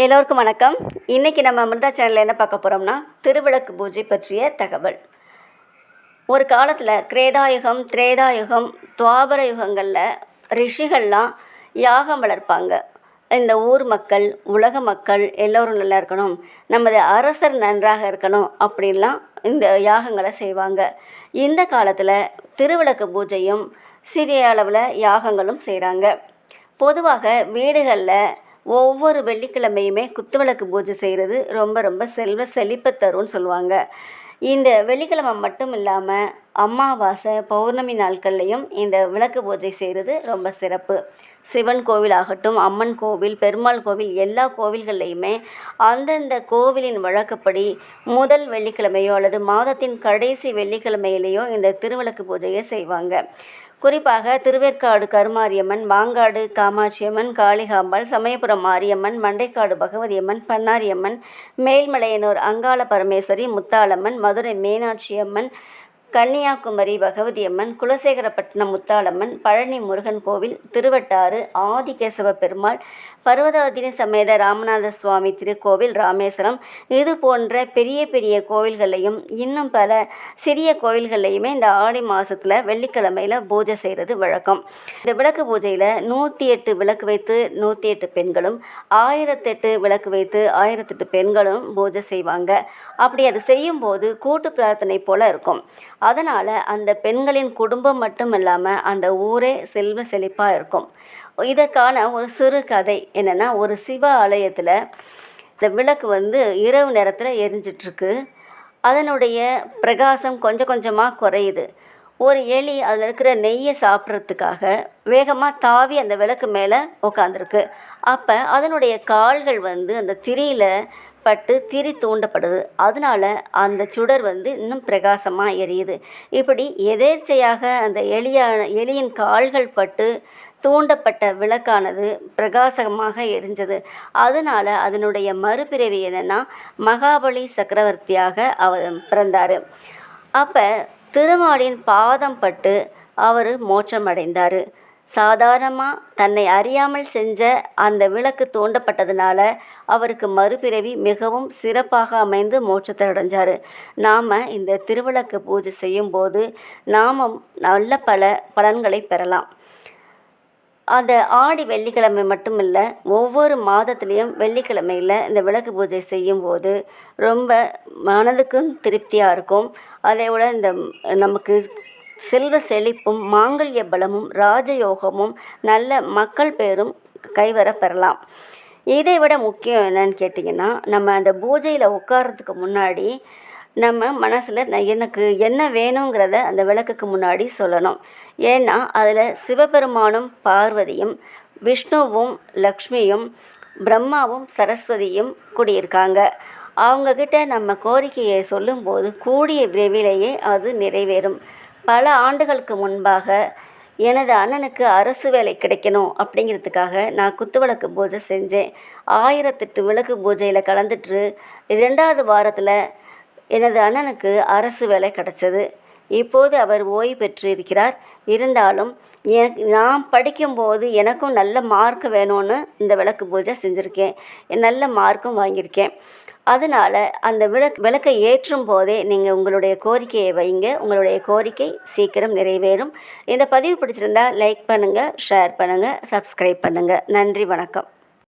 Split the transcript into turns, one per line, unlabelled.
எல்லோருக்கும் வணக்கம். இன்றைக்கி நம்ம அமிர்தா சேனலில் என்ன பார்க்க போகிறோம்னா திருவிளக்கு பூஜை பற்றிய தகவல். ஒரு காலத்தில் கிரேதாயுகம் திரேதாயுகம் துவாபர யுகங்களில் ரிஷிகள்லாம் யாகம் வளர்ப்பாங்க. இந்த ஊர் மக்கள் உலக மக்கள் எல்லோரும் நல்லா இருக்கணும். நமது அரசர் நன்றாக இருக்கணும் அப்படின்லாம் இந்த யாகங்களை செய்வாங்க. இந்த காலத்தில் திருவிளக்கு பூஜையும் சிறிய அளவில் யாகங்களும் செய்கிறாங்க பொதுவாக வீடுகளில் ஒவ்வொரு வெள்ளிக்கிழமையுமே குத்துவிளக்கு பூஜை செய்கிறது. ரொம்ப ரொம்ப செல்வ செழிப்பை தரும்னு சொல்லுவாங்க. இந்த வெள்ளிக்கிழமை மட்டும் இல்லாமல் அமாவாசை பௌர்ணமி நாட்கள்லையும் இந்த விளக்கு பூஜை செய்கிறது ரொம்ப சிறப்பு. சிவன் கோவில் ஆகட்டும் அம்மன் கோவில் பெருமாள் கோவில் எல்லா கோவில்கள்லையுமே அந்தந்த கோவிலின் வழக்கப்படி முதல் வெள்ளிக்கிழமையோ அல்லது மாதத்தின் கடைசி வெள்ளிக்கிழமையிலேயோ இந்த திருவிளக்கு பூஜையை செய்வாங்க. குறிப்பாக திருவேற்காடு கருமாரியம்மன் மாங்காடு காமாட்சியம்மன் காளிகாம்பாள் சமயபுரம் மாரியம்மன் மண்டைக்காடு பகவதியம்மன் பன்னாரியம்மன் மேல்மலையனூர் அங்காள பரமேஸ்வரி முத்தாளம்மன் மதுரை மீனாட்சி அம்மன் கன்னியாகுமரி பகவதியம்மன் குலசேகரப்பட்டினம் முத்தாளம்மன் பழனி முருகன் கோவில் திருவட்டாறு ஆதிகேசவ பெருமாள் பர்வதாதினி சமேத ராமநாத சுவாமி திருக்கோவில் ராமேஸ்வரம். இது போன்ற பெரிய பெரிய கோவில்களையும் இன்னும் பல சிறிய கோவில்கள்லையுமே இந்த ஆடி மாதத்தில் வெள்ளிக்கிழமையில் பூஜை செய்கிறது வழக்கம். இந்த விளக்கு பூஜையில் நூற்றி எட்டு விளக்கு வைத்து நூற்றி எட்டு பெண்களும் ஆயிரத்தெட்டு விளக்கு வைத்து ஆயிரத்தெட்டு பெண்களும் பூஜை செய்வாங்க. அப்படி அது செய்யும்போது கூட்டு பிரார்த்தனை போல் இருக்கும். அதனால் அந்த பெண்களின் குடும்பம் மட்டும் இல்லாமல் அந்த ஊரே செல்வ செழிப்பாக இருக்கும். இதற்கான ஒரு சிறு கதை என்னென்னா ஒரு சிவ ஆலயத்தில் இந்த விளக்கு வந்து இரவு நேரத்தில் எரிஞ்சிட்ருக்கு. அதனுடைய பிரகாசம் கொஞ்சம் கொஞ்சமாக குறையுது. ஒரு எலி அதில் இருக்கிற நெய்யை சாப்பிட்றதுக்காக வேகமாக தாவி அந்த விளக்கு மேலே உக்காந்துருக்கு. அப்போ அதனுடைய கால்கள் வந்து அந்த திரியில் பட்டு திரி தூண்டப்படுது. அதனால அந்த சுடர் வந்து இன்னும் பிரகாசமாக எரியுது. இப்படி எதேர்ச்சையாக அந்த எலியான எலியின் கால்கள் பட்டு தூண்டப்பட்ட விளக்கானது பிரகாசமாக எரிஞ்சது. அதனால் அதனுடைய மறுபிறவி என்னென்னா மகாபலி சக்கரவர்த்தியாக அவர் பிறந்தார். அப்போ திருமாலின் பாதம் பட்டு அவர் மோட்சம் அடைந்தார் சாதாரணமாக தன்னை அறியாமல் செஞ்ச அந்த விளக்கு தோண்டப்பட்டதுனால அவருக்கு மறுபிறவி மிகவும் சிறப்பாக அமைந்து மோட்சத்தை அடைஞ்சார். நாம் இந்த திருவிளக்கு பூஜை செய்யும்போது நாமும் நல்ல பல பலன்களை பெறலாம். அந்த ஆடி வெள்ளிக்கிழமை மட்டும் இல்லை ஒவ்வொரு மாதத்துலேயும் வெள்ளிக்கிழமையில் இந்த விளக்கு பூஜை செய்யும்போது ரொம்ப மனதுக்கும் திருப்தியாக இருக்கும். அதே போல் இந்த நமக்கு செல்வ செழிப்பும் மாங்கல்ய பலமும் ராஜயோகமும் நல்ல மக்கள் பேரும் கைவர பெறலாம். இதை விட முக்கியம் என்னன்னு கேட்டிங்கன்னா நம்ம அந்த பூஜையில் உட்காரத்துக்கு முன்னாடி நம்ம மனசில் எனக்கு என்ன வேணுங்கிறத அந்த விளக்குக்கு முன்னாடி சொல்லணும். ஏன்னா அதில் சிவபெருமானும் பார்வதியும் விஷ்ணுவும் லக்ஷ்மியும் பிரம்மாவும் சரஸ்வதியும் குடியிருக்காங்க. அவங்கக்கிட்ட நம்ம கோரிக்கையை சொல்லும்போது கூடிய விரைவிலேயே அது நிறைவேறும். பல ஆண்டுகளுக்கு முன்பாக எனது அண்ணனுக்கு அரசு வேலை கிடைக்கணும் அப்படிங்கிறதுக்காக நான் குத்துவிளக்கு பூஜை செஞ்சேன். ஆயிரத்தெட்டு விளக்கு பூஜையில் கலந்துட்டு ரெண்டாவது வாரத்தில் எனது அண்ணனுக்கு அரசு வேலை கிடச்சது. இப்போது அவர் ஓய்வு பெற்று இருக்கிறார் இருந்தாலும் எனக்கு நான் படிக்கும்போது எனக்கும் நல்ல மார்க் வேணும்னு இந்த விளக்கு பூஜை செஞ்சுருக்கேன். நல்ல மார்க்கும் வாங்கியிருக்கேன். அதனால் அந்த விளக் விளக்கை ஏற்றும் போதே நீங்கள் உங்களுடைய கோரிக்கையை வைங்க. உங்களுடைய கோரிக்கை சீக்கிரம் நிறைவேறும். இந்த பதிவு பிடிச்சிருந்தால் லைக் பண்ணுங்கள் ஷேர் பண்ணுங்கள் சப்ஸ்கிரைப் பண்ணுங்கள் நன்றி வணக்கம்.